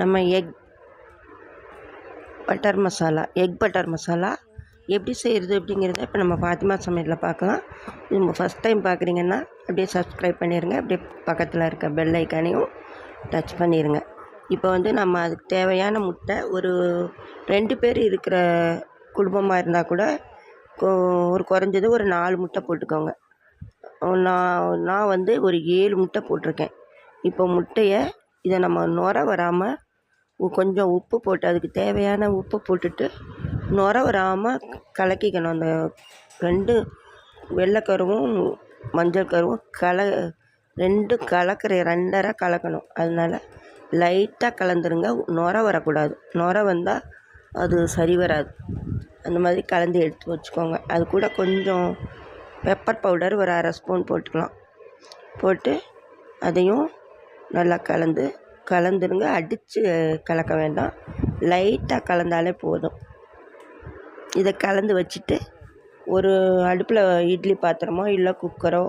நம்ம egg butter masala egg butter masala எப்படி செய்கிறது அப்படிங்கிறத இப்போ நம்ம ஃபாத்திமா சமையலில் பார்க்கலாம். நீங்கள் ஃபஸ்ட் டைம் பார்க்குறீங்கன்னா அப்படியே சப்ஸ்கிரைப் பண்ணிடுங்க அப்படியே பக்கத்தில் இருக்க பெல் ஐக்கானையும் டச் பண்ணிடுங்க இப்போ வந்து நம்ம அதுக்கு தேவையான முட்டை ஒரு ரெண்டு பேர் இருக்கிற குடும்பமாக இருந்தால் கூட ஒரு குறைஞ்சது ஒரு நாலு முட்டை போட்டுக்கோங்க. நான் நான் வந்து ஒரு ஏழு முட்டை போட்டிருக்கேன். இப்போ முட்டையை இதை நம்ம நுர வராமல் கொஞ்சம் உப்பு போட்டு அதுக்கு தேவையான உப்பு போட்டுட்டு நுர வராமல் கலக்கிக்கணும். அந்த ரெண்டு வெள்ளைக்கருவும் மஞ்சள் கருவும் கல ரெண்டும் கலக்கிற ரெண்டரை கலக்கணும். அதனால் லைட்டாக கலந்துருங்க. நுர வரக்கூடாது. நுர வந்தால் அது சரி வராது. அந்த மாதிரி கலந்து எடுத்து வச்சுக்கோங்க. அது கூட கொஞ்சம் பெப்பர் பவுடர் ஒரு அரை ஸ்பூன் போட்டுக்கலாம். போட்டு அதையும் நல்லா கலந்து கலந்துருங்க. அடித்து கலக்க வேண்டாம். லைட்டாக கலந்தாலே போதும். இதை கலந்து வச்சுட்டு ஒரு அடுப்பில் இட்லி பாத்திரமோ இல்லை குக்கரோ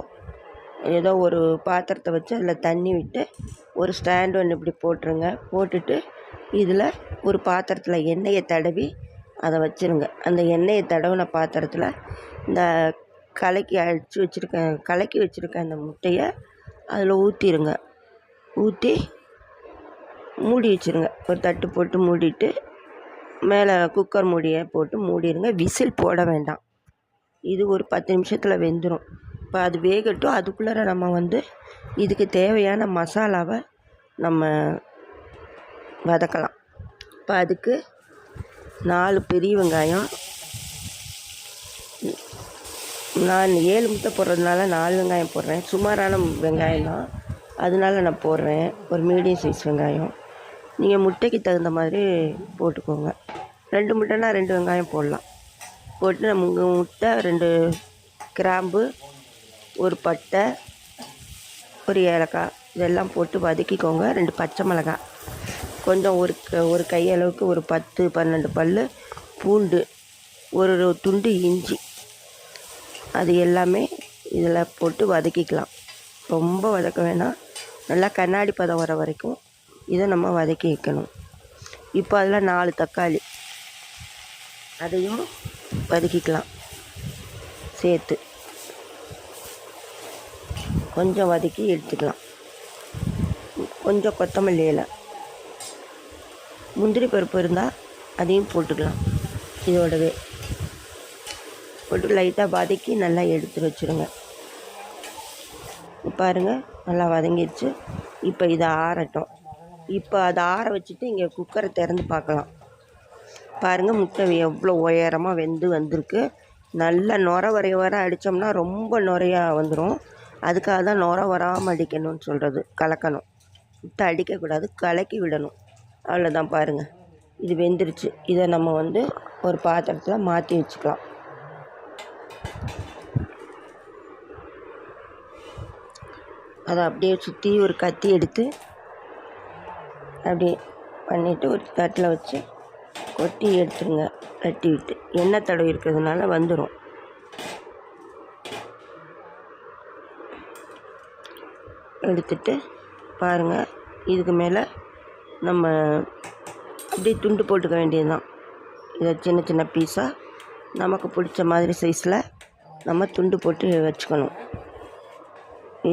ஏதோ ஒரு பாத்திரத்தை வச்சு அதில் தண்ணி விட்டு ஒரு ஸ்டாண்ட் ஒன்று இப்படி போட்டுருங்க. போட்டுட்டு இதில் ஒரு பாத்திரத்தில் எண்ணெயை தடவி அதை வச்சுருங்க. அந்த எண்ணெயை தடவின பாத்திரத்தில் இந்த கலக்கி அடித்து வச்சுருக்க கலக்கி வச்சுருக்க அந்த முட்டையை அதில் ஊற்றிடுங்க ஊற்றி மூடி வச்சுருங்க. ஒரு தட்டு போட்டு மூடிட்டு மேலே குக்கர் மூடியை போட்டு மூடிடுங்க விசில் போட வேண்டாம். இது ஒரு பத்து நிமிஷத்தில் வெந்துடும் இப்போ அது வேகட்டும். அதுக்குள்ளார நம்ம வந்து இதுக்கு தேவையான மசாலாவை நம்ம வதக்கலாம். இப்போ அதுக்கு நாலு பெரிய வெங்காயம் நான் ஏழு முட்டை போடுறதுனால நாலு வெங்காயம் போடுறேன். சுமாரான வெங்காயம் தான் அதனால நான் போடுறேன். ஒரு மீடியம் சைஸ் வெங்காயம். நீங்கள் முட்டைக்கு தகுந்த மாதிரி போட்டுக்கோங்க. ரெண்டு முட்டைனா ரெண்டு வெங்காயம் போடலாம். போட்டு நம்ம முட்டை ரெண்டு கிராம்பு ஒரு பட்டை ஒரு ஏலக்காய் இதெல்லாம் போட்டு வதக்கிக்கோங்க. ரெண்டு பச்சை மிளகாய். கொஞ்சம் ஒரு க- ஒரு கையளவுக்கு ஒரு பத்து பன்னெண்டு பல் பூண்டு ஒரு துண்டு இஞ்சி. அது எல்லாமே இதில் போட்டு வதக்கிக்கலாம். ரொம்ப வதக்க வேணாம். நல்லா கண்ணாடி பதம் வர வரைக்கும் இதை நம்ம வதக்கி வைக்கணும். இப்போ அதில் நாலு தக்காளி. அதையும் வதக்கிக்கலாம். சேர்த்து. கொஞ்சம் வதக்கி எடுத்துக்கலாம். கொஞ்சம் கொத்தமல்லி இலை. முந்திரி பருப்பு இருந்தால் அதையும் போட்டுக்கலாம். இதோடவே. போட்டு லைட்டாக வதக்கி நல்லா எடுத்து வச்சுருங்க. பாருங்கள் நல்லா வதங்கிடுச்சு. இப்போ இதை ஆறட்டும். இப்போ அதை ஆற வச்சுட்டு இங்கே குக்கரை திறந்து பார்க்கலாம் பாருங்கள் முட்டை எவ்வளோ உயரமாக வெந்து வந்திருக்கு. நல்லா நுர வரைய வர அடித்தோம்னா ரொம்ப நுரையாக வந்துடும் அதுக்காக தான் நுர வராமல் அடிக்கணும்னு சொல்கிறது கலக்கணும். முட்டை அடிக்கக்கூடாது கலக்கி விடணும். அவ்வளோதான் பாருங்கள் இது வெந்துருச்சு. இதை நம்ம வந்து ஒரு பாத்திரத்தில் மாற்றி வச்சுக்கலாம். அதை அப்படியே சுற்றி ஒரு கத்தி எடுத்து அப்படி பண்ணிவிட்டு ஒரு தட்டில் வச்சு கொட்டி எடுத்துருங்க. தட்டி விட்டு எண்ணெய் தடவி இருக்கிறதுனால வந்துடும் எடுத்துட்டு பாருங்கள் இதுக்கு மேலே நம்ம அப்படியே துண்டு போட்டுக்க வேண்டியது தான் இதை சின்ன சின்ன பீஸாக நமக்கு பிடிச்ச மாதிரி சைஸில் நம்ம துண்டு போட்டு வச்சுக்கணும்.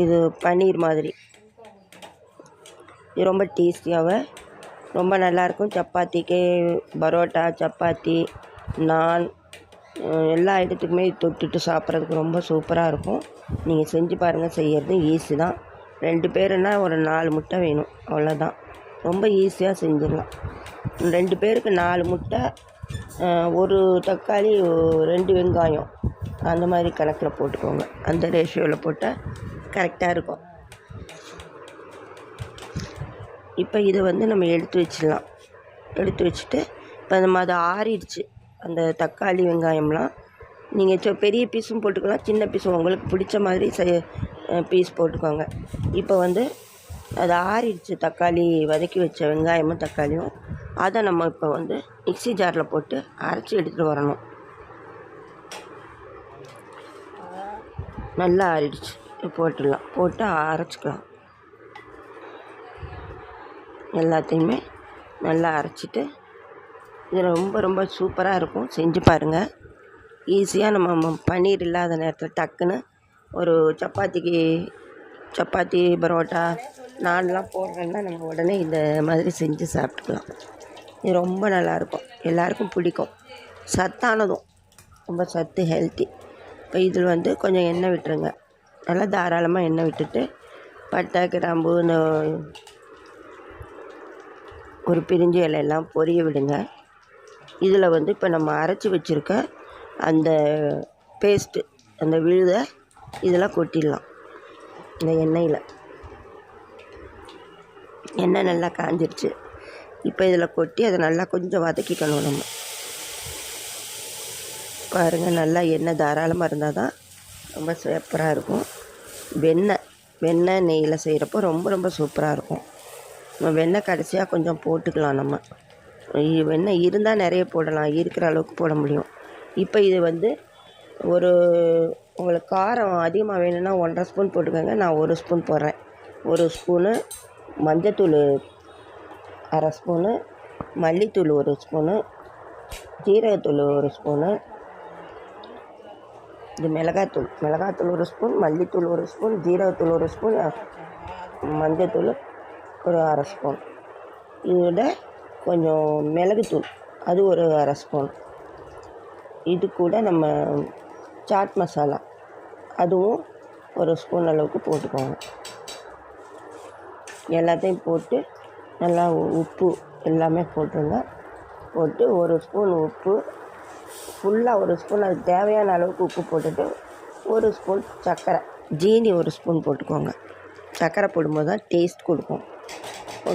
இது பன்னீர் மாதிரி. இது ரொம்ப டேஸ்டியாகவே ரொம்ப நல்லாயிருக்கும் சப்பாத்திக்கு பரோட்டா சப்பாத்தி நான் எல்லா ஐட்டத்துக்குமே இது தொட்டுட்டு சாப்பிட்றதுக்கு ரொம்ப சூப்பராக இருக்கும். நீங்கள் செஞ்சு பாருங்கள் செய்கிறது ஈஸி தான். ரெண்டு பேருன்னா ஒரு நாலு முட்டை வேணும். அவ்வளோதான் ரொம்ப ஈஸியாக செஞ்சிடலாம். ரெண்டு பேருக்கு நாலு முட்டை ஒரு தக்காளி ரெண்டு வெங்காயம். அந்த மாதிரி கணக்கில் போட்டுக்கோங்க. அந்த ரேஷியோவில் போட்டால் கரெக்டாக இருக்கும். இப்போ இதை வந்து நம்ம எடுத்து வச்சிடலாம். எடுத்து வச்சுட்டு இப்போ நம்ம அதை ஆறிடுச்சு. அந்த தக்காளி வெங்காயம்லாம். நீங்கள் சொ பெரிய பீஸும் போட்டுக்கலாம் சின்ன பீஸும் உங்களுக்கு பிடிச்ச மாதிரி பீஸ் போட்டுக்கோங்க. இப்போ வந்து அது ஆறிடுச்சு. தக்காளி வதக்கி வச்ச வெங்காயமும் தக்காளியும். அதை நம்ம இப்போ வந்து மிக்ஸி ஜாரில் போட்டு அரைச்சி எடுத்துகிட்டு வரணும். நல்லா ஆறிடுச்சு. போட்டுடலாம். போட்டு அரைச்சிக்கலாம். எல்லாத்தையுமே நல்லா அரைச்சிட்டு இது ரொம்ப ரொம்ப சூப்பராக இருக்கும். செஞ்சு பாருங்கள் ஈஸியாக நம்ம பன்னீர் இல்லாத நேரத்தில் டக்குன்னு ஒரு சப்பாத்திக்கு சப்பாத்தி பரோட்டா நான்லாம் போடுறேன்னா நம்ம உடனே இந்த மாதிரி செஞ்சு சாப்பிட்டுக்கலாம். இது ரொம்ப நல்லாயிருக்கும் எல்லாருக்கும் பிடிக்கும். சத்தானதும். ரொம்ப சத்து ஹெல்த்தி இப்போ இதில் வந்து கொஞ்சம் எண்ணெய் விட்டுருங்க. நல்லா தாராளமாக எண்ணெய் விட்டுட்டு பட்டை கிராம்பு இந்த ஒரு பிரிஞ்சு இலையெல்லாம் பொரிய விடுங்க. இதில் வந்து இப்போ நம்ம அரைச்சி வச்சுருக்க அந்த பேஸ்ட்டு அந்த விழுதை இதெல்லாம் கொட்டிடலாம். இந்த எண்ணெயில். எண்ணெய் நல்லா காஞ்சிருச்சு. இப்போ இதில் கொட்டி அதை நல்லா கொஞ்சம் வதக்கிக்கணும் நம்ம. பாருங்கள் நல்லா எண்ணெய் தாராளமாக இருந்தால் தான் ரொம்ப சூப்பராக இருக்கும். வெண்ணெய் வெண்ணெய் நெய்யில் செய்கிறப்போ ரொம்ப ரொம்ப சூப்பராக இருக்கும். வெண்ணெய் கடைசியாக கொஞ்சம் போட்டுக்கலாம் நம்ம. வெண்ணெய் இருந்தால் நிறைய போடலாம். இருக்கிற அளவுக்கு போட முடியும். இப்போ இது வந்து ஒரு உங்களுக்கு காரம் அதிகமாக வேணும்னா ஒன்றரை ஸ்பூன் போட்டுக்கோங்க. நான் ஒரு ஸ்பூன் போடுறேன். ஒரு ஸ்பூனு மஞ்சத்தூள் அரை ஸ்பூனு மல்லித்தூள் ஒரு ஸ்பூனு ஜீரகத்தூள் ஒரு ஸ்பூனு இது மிளகாத்தூள். மிளகாத்தூள் ஒரு ஸ்பூன் மல்லித்தூள் ஒரு ஸ்பூன் ஜீரகத்தூள் ஒரு ஸ்பூன் மஞ்சத்தூள் ஒரு அரை ஸ்பூன். இதோட கொஞ்சம் மிளகுத்தூள் அது ஒரு அரை ஸ்பூன். இது கூட நம்ம சாட் மசாலா அதுவும் ஒரு ஸ்பூன் அளவுக்கு போட்டுக்கோங்க. எல்லாத்தையும் போட்டு நல்லா உப்பு எல்லாமே போட்டுருங்க. போட்டு ஒரு ஸ்பூன் உப்பு ஃபுல்லாக ஒரு ஸ்பூன் அதுக்கு தேவையான அளவுக்கு உப்பு போட்டுட்டு ஒரு ஸ்பூன் சர்க்கரை ஜீனி ஒரு ஸ்பூன் போட்டுக்கோங்க. சர்க்கரை போடும்போது தான் டேஸ்ட் கொடுக்கும்.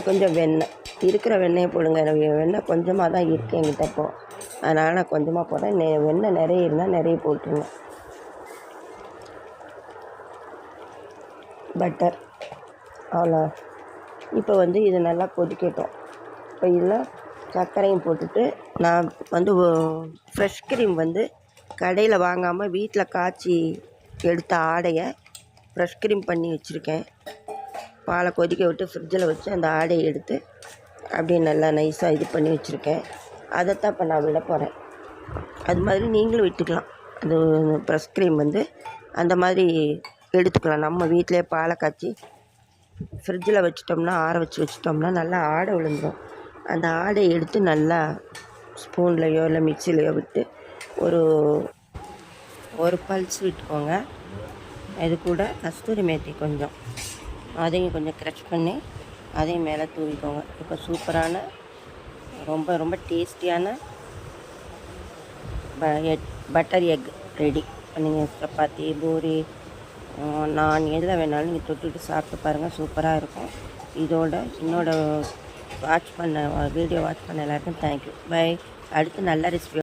கொஞ்சம் வெண்ணெய் இருக்கிற வெண்ணெயை போடுங்க. எனக்கு வெண்ணெய் கொஞ்சமாக தான் இருக்குது எங்கிட்ட இப்போ. அதனால் நான் கொஞ்சமாக போடுறேன் நெ வெண்ணெய் நிறைய இருந்தால் நிறைய போட்டுருங்க. பட்டர் அவ்வளோ இப்போ வந்து இது நல்லா கொதிக்கட்டும். இப்போ இதில் சர்க்கரையும் போட்டுட்டு நான் வந்து ஃப்ரெஷ் க்ரீம் வந்து கடையில் வாங்காமல் வீட்டில் காய்ச்சி எடுத்த ஆடையை ஃப்ரெஷ் க்ரீம் பண்ணி வச்சுருக்கேன். பாலை கொதிக்க விட்டு ஃப்ரிட்ஜில் வச்சு அந்த ஆடையை எடுத்து அப்படியே நல்லா நைஸாக இது பண்ணி வச்சுருக்கேன். அதைத்தான் இப்போ நான் விட போகிறேன் அது மாதிரி நீங்களும் விட்டுக்கலாம். அது ப்ரெஷ் க்ரீம் வந்து அந்த மாதிரி எடுத்துக்கலாம். நம்ம வீட்டிலே பாலை காய்ச்சி ஃப்ரிட்ஜில் வச்சிட்டோம்னா ஆற வச்சு வச்சிட்டோம்னா நல்லா ஆடை விழுந்துடும் அந்த ஆடையை எடுத்து நல்லா ஸ்பூன்லேயோ இல்லை மிக்சிலையோ விட்டு ஒரு ஒரு பல்ஸ் விட்டுக்கோங்க. இது கூட கஸ்தூரி மேத்தி கொஞ்சம். அதையும் கொஞ்சம் க்ரஷ் பண்ணி அதையும் மேலே தூவிக்கோங்க. இப்போ சூப்பரான ரொம்ப ரொம்ப டேஸ்டியான ப எக் பட்டர் எக் ரெடி நீங்கள் சப்பாத்தி பூரி நான் எதில் வேணாலும் நீங்கள் தொட்டுட்டு சாப்பிட்டு பாருங்கள் சூப்பராக இருக்கும். இதோட என்னோட வாட்ச் பண்ண வீடியோ வாட்ச் பண்ண எல்லாருக்கும் தேங்க்யூ பை அடுத்து நல்ல ரெசிபி